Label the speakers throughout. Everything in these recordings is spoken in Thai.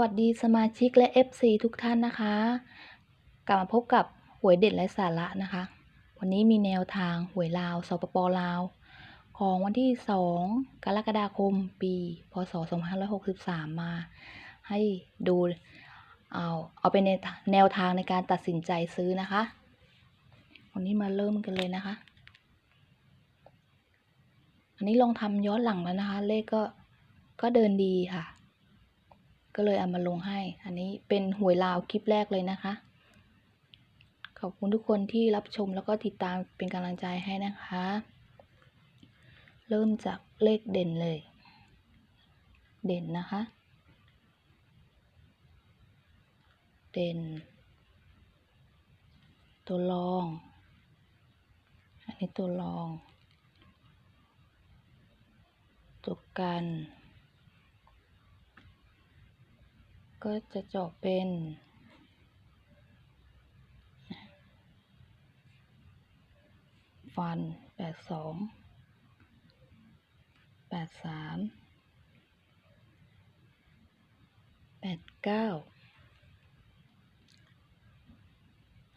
Speaker 1: วัสดีสมาชิกและ FC ทุกท่านนะคะ กลับมาพบกับหวยเด็ดและสาระนะคะ วันนี้มีแนวทางหวยลาวสปปลาว ของวันที่ 2 กรกฎาคม ปี พศ 2563 มาให้ดูเอาเอาเป็นแนวทางในการตัดสินใจซื้อนะคะ วันนี้มาเริ่มกันเลยนะคะ อันนี้ลองทำย้อนหลังแล้วนะคะ เลขก็ก็เดินดีค่ะ ก็เลยเอามาลงให้ อันนี้เป็นหวยลาวคลิปแรกเลยนะคะ ขอบคุณทุกคนที่รับชมแล้วก็ติดตามเป็นกำลังใจให้นะคะ เริ่มจากเลขเด่นเลย เด่นนะคะ เด่น ตัวรอง อันนี้ตัวรอง ตัวกัน ก็จะเจาะเป็นฟันแปดสองแปดสามแปดเก้า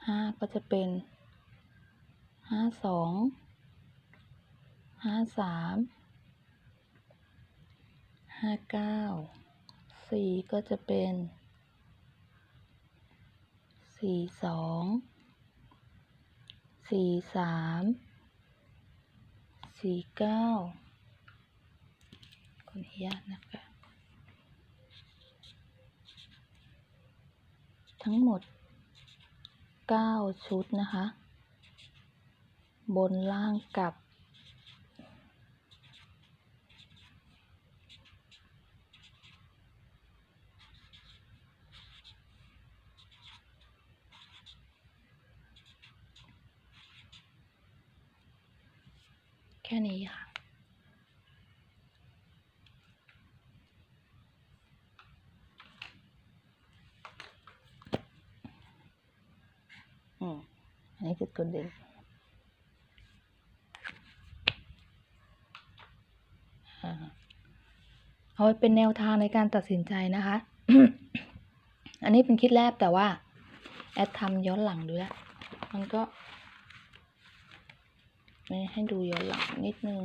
Speaker 1: ห้าก็จะเป็นห้าสองห้า สี่ก็จะเป็นสี่สองสี่สามสี่เก้าขออนุญาตนะคะ ทั้งหมดเก้าชุดนะคะ บนล่างกับ แค่นี้ค่ะ อืมอันนี้คือตัวเด่นอ่าเอาไว้เป็นแนวทางในการตัดสินใจนะคะ อันนี้เป็นคลิดแรกแต่ว่า แอดทำย้อนหลังดูแล้ว มันก็ ไม่ให้ดูย้อนหลังนิดนึง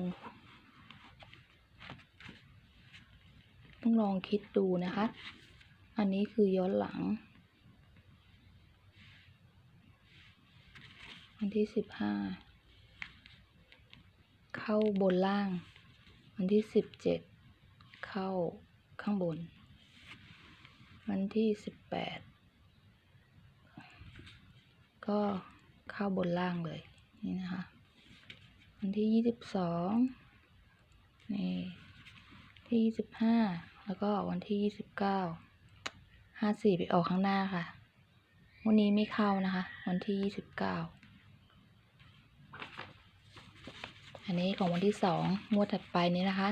Speaker 1: ต้องลองคิดดูนะคะ อันนี้คือย้อนหลัง วันที่สิบห้า เข้าบนล่าง วันที่สิบเจ็ด เข้าข้างบน วันที่สิบแปด ก็เข้าบนล่างเลย นี่นะคะ วันที่ยี่สิบสองนี่ที่ยี่สิบห้าแล้วก็วันที่ยี่สิบเก้าห้าสี่ไปออกข้างหน้าค่ะ วันนี้ไม่เข้านะคะ วันที่ยี่สิบเก้าอันนี้ของวันที่สองงวดถัดไปนี้นะคะ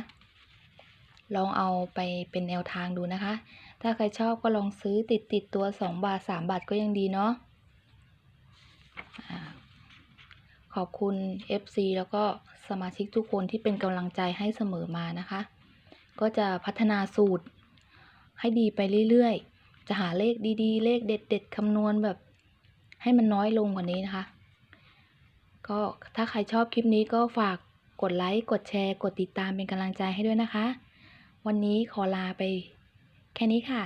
Speaker 1: ลองเอาไปเป็นแนวทางดูนะคะ ถ้าใครชอบก็ลองซื้อติดติดตัวสองบาทสามบาทก็ยังดีเนาะอ่า ขอบคุณ FC แล้วก็สมาชิกทุกคนที่เป็นกำลังใจให้เสมอมานะคะ ก็จะพัฒนาสูตรให้ดีไปเรื่อยๆ จะหาเลขดีๆ เลขเด็ดๆคำนวณแบบ ให้มันน้อยลงกว่านี้นะคะ ก็ถ้าใครชอบคลิปนี้ก็ฝากกดไลค์ กดแชร์ กดติดตามเป็นกำลังใจให้ด้วยนะคะ วันนี้ขอลาไปแค่นี้ค่ะ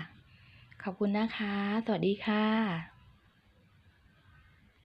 Speaker 1: ขอบคุณนะคะ สวัสดีค่ะ